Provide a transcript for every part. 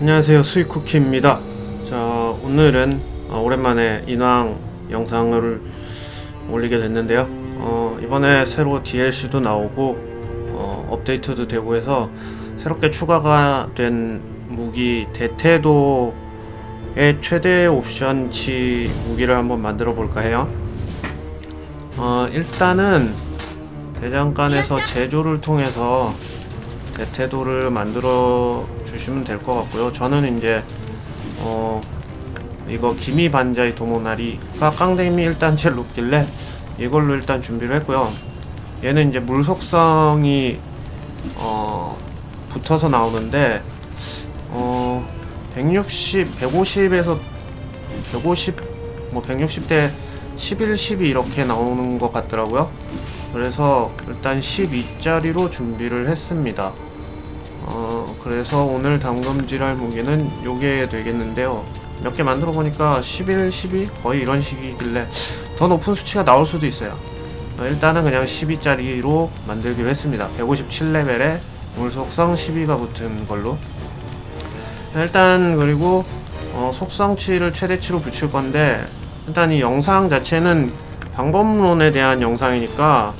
안녕하세요 스위쿠키입니다. 자 오늘은 어, 오랜만에 인왕 영상을 올리게 됐는데요. 어, 이번에 새로 DLC도 나오고 어, 업데이트도 되고 해서 새롭게 추가가 된 무기 대테도의 최대 옵션치 무기를 한번 만들어 볼까 해요. 어, 일단은 대장간에서 제조를 통해서 대테도를 만들어 주시면 될 것 같고요. 저는 이제 어 이거 기미 반자의 도모나리가 깡댕이 일단 제일 높길래 이걸로 일단 준비를 했고요. 얘는 이제 물 속성이 어 붙어서 나오는데 어 160, 150에서 150, 뭐 160대 11, 12 이렇게 나오는 것 같더라고요. 그래서 일단 12짜리로 준비를 했습니다. 어, 그래서 오늘 담금질할 무기는 요게 되겠는데요. 몇 개 만들어 보니까 11, 12 거의 이런 식이길래 더 높은 수치가 나올 수도 있어요. 어, 일단은 그냥 12짜리로 만들기로 했습니다. 157레벨에 물속성 12가 붙은 걸로. 일단 그리고 어, 속성치를 최대치로 붙일 건데 일단 이 영상 자체는 방법론에 대한 영상이니까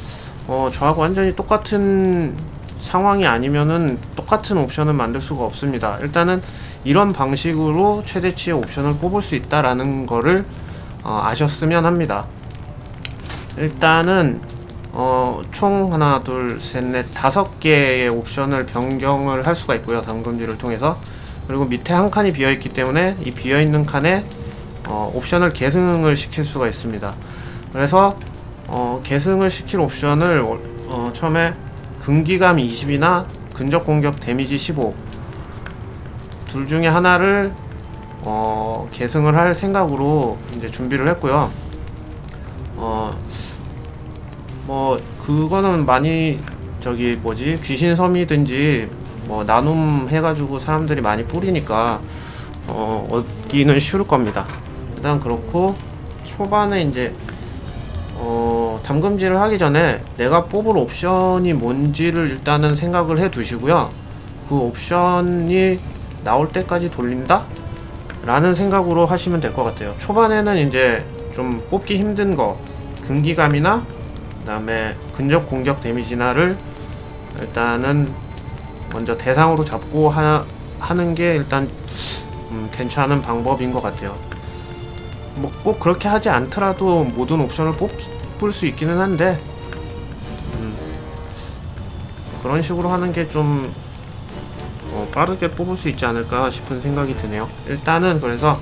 어, 저하고 완전히 똑같은 상황이 아니면은 똑같은 옵션을 만들 수가 없습니다. 일단은 이런 방식으로 최대치의 옵션을 뽑을 수 있다라는 거를 어, 아셨으면 합니다. 일단은 어, 총 하나, 둘, 셋, 넷, 다섯 개의 옵션을 변경을 할 수가 있고요. 당금지를 통해서 그리고 밑에 한 칸이 비어 있기 때문에 이 비어 있는 칸에 어, 옵션을 계승을 시킬 수가 있습니다. 그래서 어, 계승을 시킬 옵션을 어, 처음에 근기감 20이나 근접 공격 데미지 15. 둘 중에 하나를 어, 계승을 할 생각으로 이제 준비를 했고요. 어, 뭐 그거는 많이 저기 뭐지 귀신 섬이든지 뭐 나눔 해가지고 사람들이 많이 뿌리니까 어, 얻기는 쉬울 겁니다. 일단 그렇고 초반에 이제 어, 담금질을 하기 전에 내가 뽑을 옵션이 뭔지를 일단은 생각을 해 두시고요. 그 옵션이 나올 때까지 돌린다? 라는 생각으로 하시면 될 것 같아요. 초반에는 이제 좀 뽑기 힘든 거, 근기감이나, 그 다음에 근접 공격 데미지나를 일단은 먼저 대상으로 잡고 하, 하는 게 일단 음, 괜찮은 방법인 것 같아요. 뭐 꼭 그렇게 하지 않더라도 모든 옵션을 뽑을 수 있기는 한데 음, 그런 식으로 하는 게좀 어, 빠르게 뽑을 수 있지 않을까 싶은 생각이 드네요. 일단은 그래서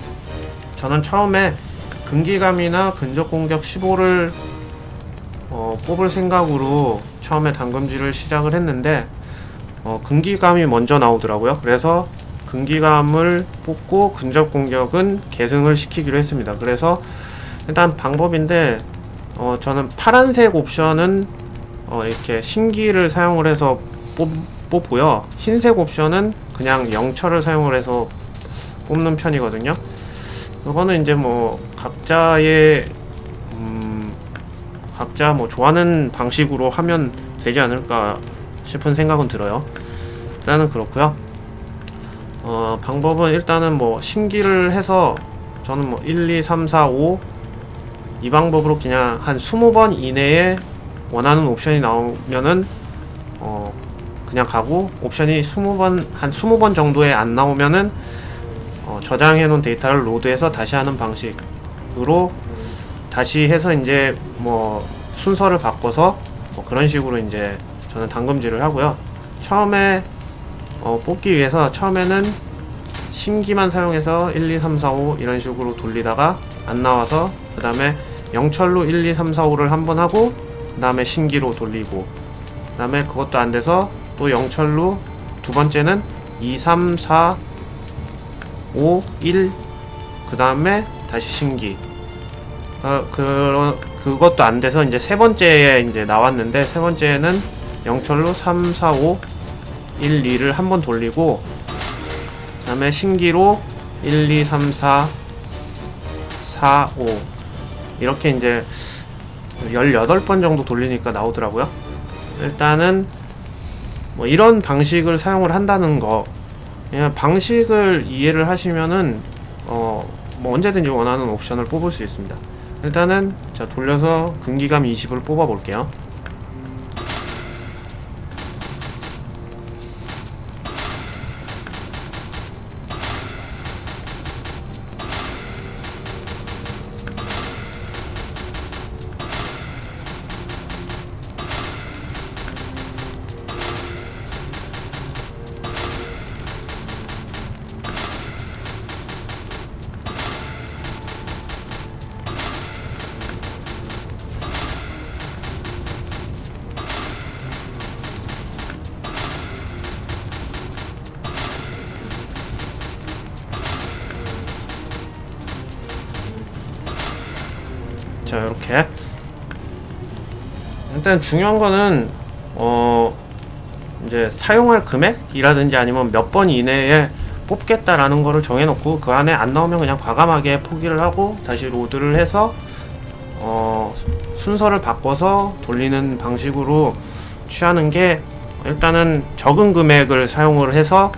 저는 처음에 근기감이나 근접 공격 15를 어, 뽑을 생각으로 처음에 당금질을 시작을 했는데 어, 근기감이 먼저 나오더라고요. 그래서 근기감을 뽑고 근접 공격은 계승을 시키기로 했습니다. 그래서 일단 방법인데 어, 저는 파란색 옵션은 어, 이렇게 신기를 사용을 해서 뽑, 뽑고요. 흰색 옵션은 그냥 영철을 사용을 해서 뽑는 편이거든요. 이거는 이제 뭐 각자의 음, 각자 뭐 좋아하는 방식으로 하면 되지 않을까 싶은 생각은 들어요. 일단은 그렇고요. 어, 방법은 일단은 뭐 신기를 해서 저는 뭐 1, 2, 3, 4, 5 이 방법으로 그냥 한 20번 이내에 원하는 옵션이 나오면은 어, 그냥 가고 옵션이 20번 한 20번 정도에 안 나오면은 어, 저장해 놓은 데이터를 로드해서 다시 하는 방식으로 다시 해서 이제 뭐 순서를 바꿔서 뭐 그런 식으로 이제 저는 당금질을 하고요. 처음에 어, 뽑기 위해서 처음에는 신기만 사용해서 1, 2, 3, 4, 5 이런 식으로 돌리다가 안 나와서 그 다음에 영철로 1, 2, 3, 4, 5를 한 번 하고 그 다음에 신기로 돌리고 그 다음에 그것도 안 돼서 또 영철로 두 번째는 2, 3, 4, 5, 1, 그 다음에 다시 신기. 어, 그, 그것도 안 돼서 이제 세 번째에 이제 나왔는데 세 번째는 영철로 3, 4, 5, 1, 2를 한 번 돌리고 그 다음에 신기로 1, 2, 3, 4, 4, 5 이렇게 이제 18번 정도 돌리니까 나오더라고요. 일단은 뭐 이런 방식을 사용을 한다는 거 그냥 방식을 이해를 하시면은 어, 뭐 언제든지 원하는 옵션을 뽑을 수 있습니다. 일단은 자 돌려서 군기감 20을 뽑아 볼게요. 자 이렇게 일단 중요한 거는 어 이제 사용할 금액이라든지 아니면 몇 번 이내에 뽑겠다라는 거를 정해놓고 그 안에 안 나오면 그냥 과감하게 포기를 하고 다시 로드를 해서 어 순서를 바꿔서 돌리는 방식으로 취하는 게 일단은 적은 금액을 사용을 해서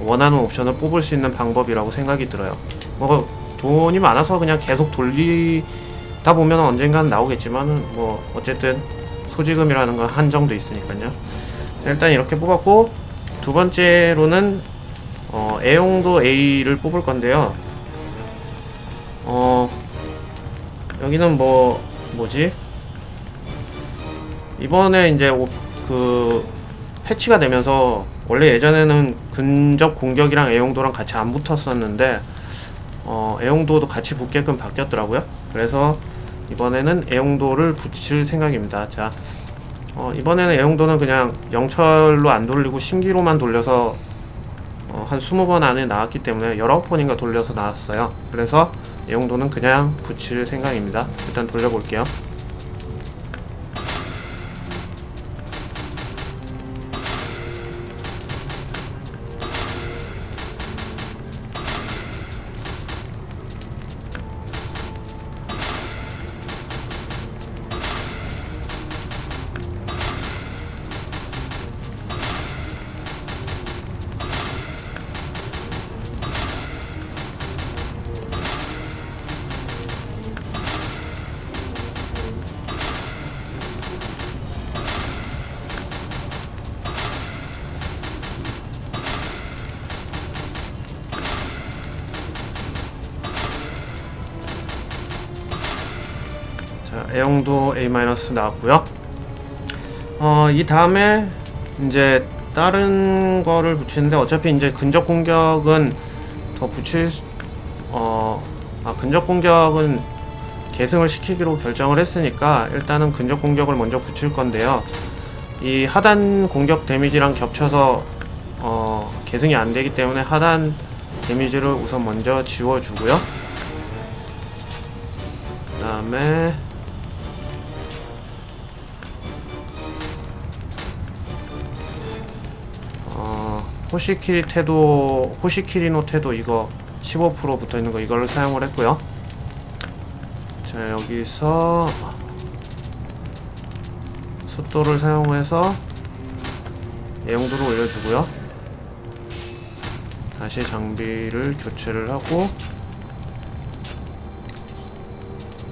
원하는 옵션을 뽑을 수 있는 방법이라고 생각이 들어요. 뭐 돈이 많아서 그냥 계속 돌리 다 보면 언젠가는 나오겠지만은 뭐 어쨌든 소지금이라는 건 한정도 있으니까요. 자, 일단 이렇게 뽑았고 두 번째로는 어, 애용도 A를 뽑을 건데요. 어 여기는 뭐 뭐지? 이번에 이제 오- 그 패치가 되면서 원래 예전에는 근접 공격이랑 애용도랑 같이 안 붙었었는데 어, 애용도도 같이 붙게끔 바뀌었더라고요. 그래서 이번에는 애용도를 붙일 생각입니다. 자, 어, 이번에는 애용도는 그냥 영철로 안 돌리고 신기로만 돌려서 어, 한 20번 안에 나왔기 때문에 19번인가 돌려서 나왔어요. 그래서 애용도는 그냥 붙일 생각입니다. 일단 돌려볼게요. 자, 애용도 A- 나왔고요. 어, 이 다음에 이제 다른 거를 붙이는데 어차피 이제 근접 공격은 더 붙일 수- 어, 아, 근접 공격은 계승을 시키기로 결정을 했으니까 일단은 근접 공격을 먼저 붙일 건데요. 이 하단 공격 데미지랑 겹쳐서 어, 계승이 안 되기 때문에 하단 데미지를 우선 먼저 지워주고요. 그 다음에 호시키리 태도 호시키리노 태도 이거 15% 붙어 있는 거 이걸로 사용을 했고요. 자 여기서 숫도를 사용해서 애용도를 올려주고요. 다시 장비를 교체를 하고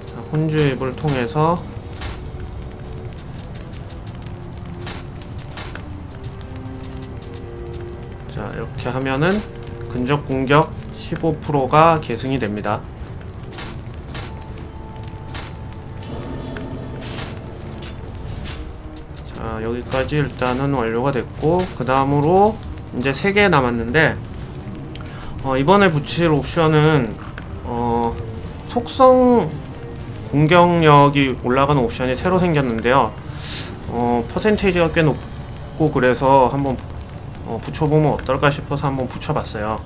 자, 혼주입을 통해서 이렇게 하면은 근접 공격 15%가 계승이 됩니다. 자 여기까지 일단은 완료가 됐고 그 다음으로 이제 3개 남았는데 어, 이번에 붙일 옵션은 어, 속성 공격력이 올라가는 옵션이 새로 생겼는데요. 어, 퍼센테이지가 꽤 높고 그래서 한번 어, 붙여보면 어떨까 싶어서 한번 붙여봤어요.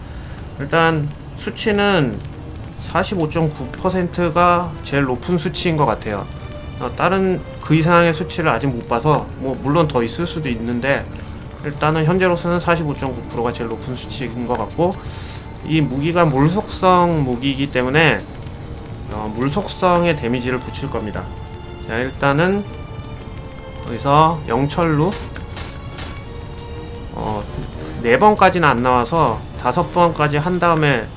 일단 수치는 45.9%가 제일 높은 수치인 것 같아요. 어, 다른 그 이상의 수치를 아직 못 봐서 뭐 물론 더 있을 수도 있는데 일단은 현재로서는 45.9%가 제일 높은 수치인 것 같고 이 무기가 물 속성 무기이기 때문에 어, 물 속성에 데미지를 붙일 겁니다. 자 일단은 여기서 영철루 4번까지는 안 나와서 5번까지 한 다음에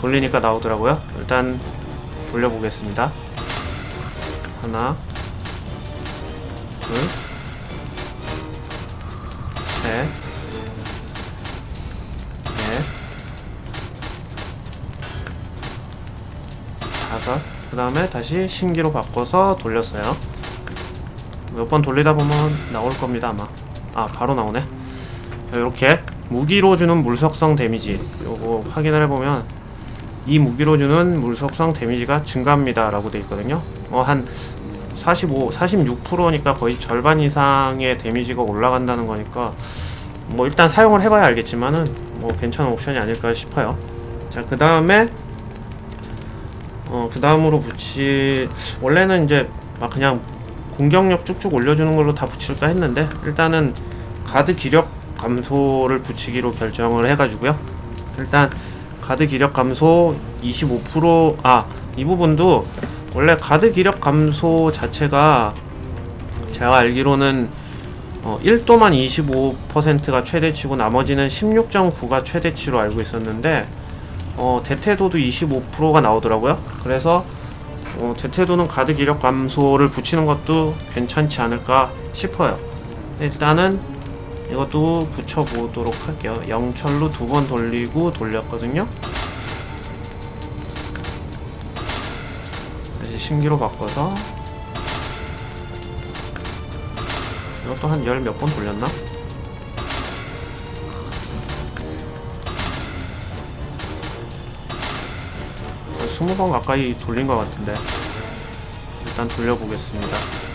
돌리니까 나오더라고요. 일단 돌려보겠습니다. 하나 둘셋 다섯. 그 다음에 다시 신기로 바꿔서 돌렸어요. 몇 번 돌리다 보면 나올 겁니다 아마. 아 바로 나오네. 이렇게. 무기로 주는 물속성 데미지. 요거 확인을 해보면 이 무기로 주는 물속성 데미지가 증가합니다 라고 돼 있거든요. 어한 45, 46%니까 거의 절반 이상의 데미지가 올라간다는 거니까 뭐 일단 사용을 해봐야 알겠지만은 뭐 괜찮은 옵션이 아닐까 싶어요. 자 그 다음에 어 그 다음으로 붙이 원래는 이제 막 그냥 공격력 쭉쭉 올려주는 걸로 다 붙일까 했는데 일단은 가드 기력 감소를 붙이기로 결정을 해가지고요. 일단 가드 기력 감소 25%아 이 부분도 원래 가드 기력 감소 자체가 제가 알기로는 어, 1도만 25%가 최대치고 나머지는 16.9가 최대치로 알고 있었는데 어, 대퇴도도 25%가 나오더라고요. 그래서 어, 대퇴도는 가드 기력 감소를 붙이는 것도 괜찮지 않을까 싶어요. 일단은 이것도 붙여보도록 할게요. 영철로 두 번 돌리고 돌렸거든요. 다시 신기로 바꿔서 이것도 한 열 몇 번 돌렸나? 스무 번 가까이 돌린 것 같은데 일단 돌려보겠습니다.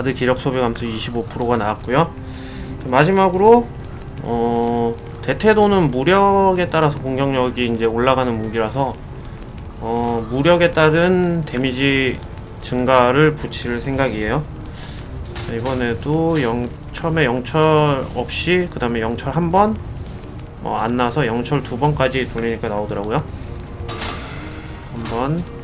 가드 기력 소비 감소 25%가 나왔고요. 마지막으로 어, 대퇴도는 무력에 따라서 공격력이 이제 올라가는 무기라서 어, 무력에 따른 데미지 증가를 붙일 생각이에요. 자, 이번에도 영, 처음에 영철 없이 그 다음에 영철 한 번, 어, 안 나서 영철 두 번까지 돌리니까 나오더라고요. 한 번,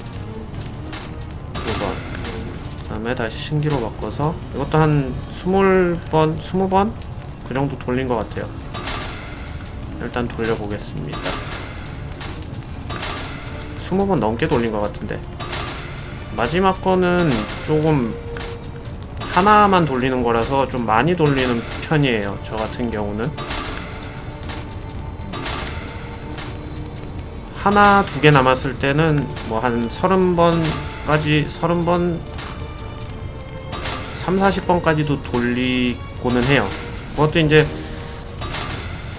다음에 다시 신기로 바꿔서 이것도 한 스물 번, 스무 번그 정도 돌린 것 같아요. 일단 돌려보겠습니다. 스무 번 넘게 돌린 것 같은데 마지막 거는 조금 하나만 돌리는 거라서 좀 많이 돌리는 편이에요. 저 같은 경우는 하나 두 개 남았을 때는 뭐한 서른 번까지 서른 번 3, 40번까지도 돌리고는 해요. 그것도 이제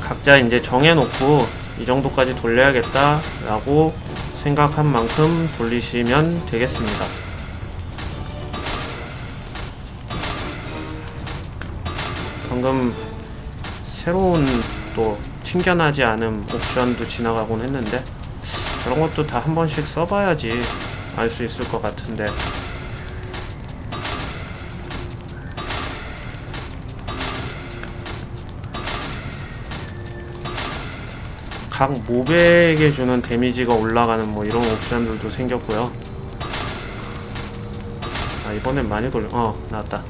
각자 이제 정해놓고 이 정도까지 돌려야겠다라고 생각한 만큼 돌리시면 되겠습니다. 방금 새로운 또 튕겨나지 않은 옵션도 지나가곤 했는데 저런 것도 다 한 번씩 써봐야지 알 수 있을 것 같은데 각 모백에 주는 데미지가 올라가는 뭐 이런 옵션들도 생겼고요. 아 이번엔 많이 돌려. 어 나왔다.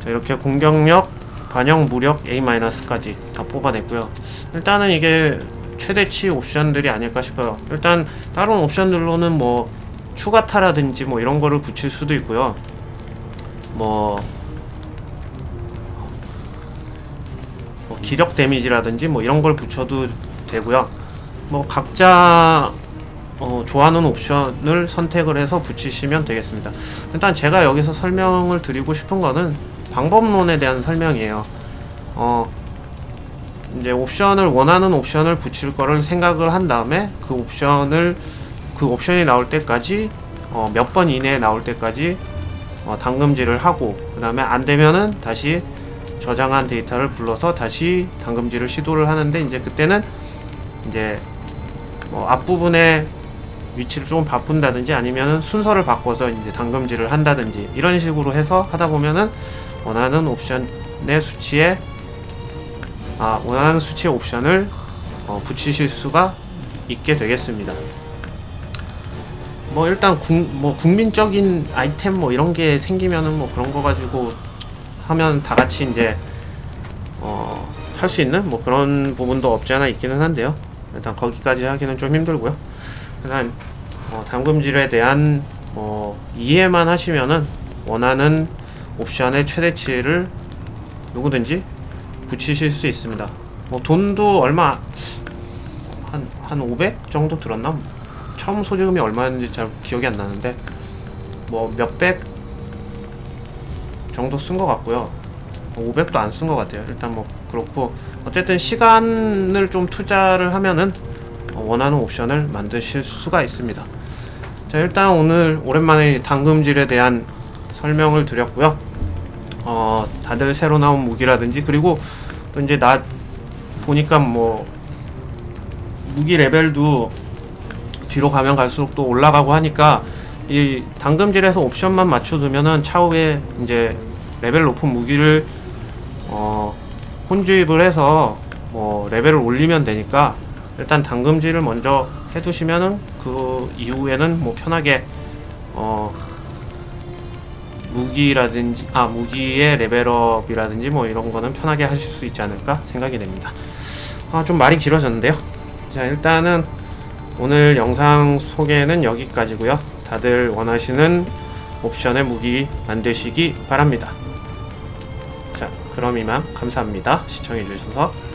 자 이렇게 공격력, 반영 무력 A-까지 다 뽑아냈고요. 일단은 이게 최대치 옵션들이 아닐까 싶어요. 일단 다른 옵션들로는 뭐 추가타라든지 뭐 이런 거를 붙일 수도 있고요. 뭐, 뭐 기력 데미지라든지 뭐 이런 걸 붙여도 되고요. 뭐 각자 어, 좋아하는 옵션을 선택을 해서 붙이시면 되겠습니다. 일단 제가 여기서 설명을 드리고 싶은 거는 방법론에 대한 설명이에요. 어, 이제 옵션을 원하는 옵션을 붙일 거를 생각을 한 다음에 그 옵션을 그 옵션이 나올 때까지 어, 몇 번 이내에 나올 때까지 어, 당금질을 하고 그 다음에 안 되면은 다시 저장한 데이터를 불러서 다시 당금질을 시도를 하는데 이제 그때는 이제 뭐 앞부분에 위치를 조금 바꾼다든지 아니면은 순서를 바꿔서 이제 당금질을 한다든지 이런 식으로 해서 하다 보면은 원하는 옵션의 수치에 아 원하는 수치의 옵션을 어, 붙이실 수가 있게 되겠습니다. 뭐 일단 국, 뭐 국민적인 아이템 뭐 이런 게 생기면은 뭐 그런 거 가지고 하면 다 같이 이제 어, 할 수 있는 뭐 그런 부분도 없지 않아 있기는 한데요. 일단 거기까지 하기는 좀 힘들고요. 일단 어, 당금질에 대한 뭐 이해만 하시면은 원하는 옵션의 최대치를 누구든지 붙이실 수 있습니다. 뭐 돈도 얼마 한 한 500 정도 들었나? 처음 소지금이 얼마였는지 잘 기억이 안 나는데 뭐 몇백 정도 쓴 것 같고요. 500도 안 쓴 것 같아요. 일단 뭐 그렇고 어쨌든 시간을 좀 투자를 하면은 어, 원하는 옵션을 만드실 수가 있습니다. 자 일단 오늘 오랜만에 당금질에 대한 설명을 드렸고요. 어 다들 새로 나온 무기라든지 그리고 또 이제 나 보니까 뭐 무기 레벨도 뒤로 가면 갈수록 또 올라가고 하니까 이 당금질에서 옵션만 맞춰두면은 차후에 이제 레벨 높은 무기를 어 혼주입을 해서 뭐 레벨을 올리면 되니까 일단 당금질을 먼저 해두시면은 그 이후에는 뭐 편하게 어 무기라든지 아 무기의 레벨업이라든지 뭐 이런 거는 편하게 하실 수 있지 않을까 생각이 됩니다. 아 좀 말이 길어졌는데요. 자 일단은 오늘 영상 소개는 여기까지고요. 다들 원하시는 옵션의 무기 만드시기 바랍니다. 자 그럼 이만 감사합니다. 시청해주셔서